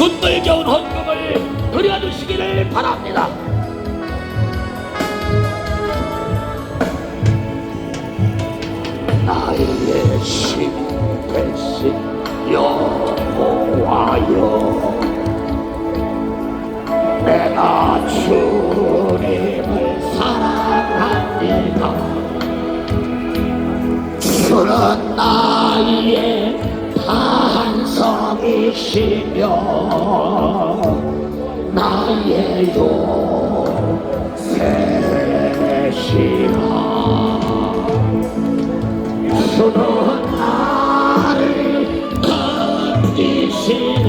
눈물겨운 헌금을 드려주시기를 바랍니다. 나의 신 대신 여호와여. 내가 주님을 사랑합니다. 주는 나의 반 성이시며 나의 요새시라 주는 나를 건지시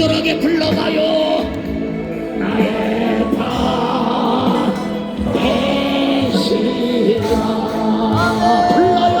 간절하게 불러봐요 나의 바 대시라 불러요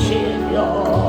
心有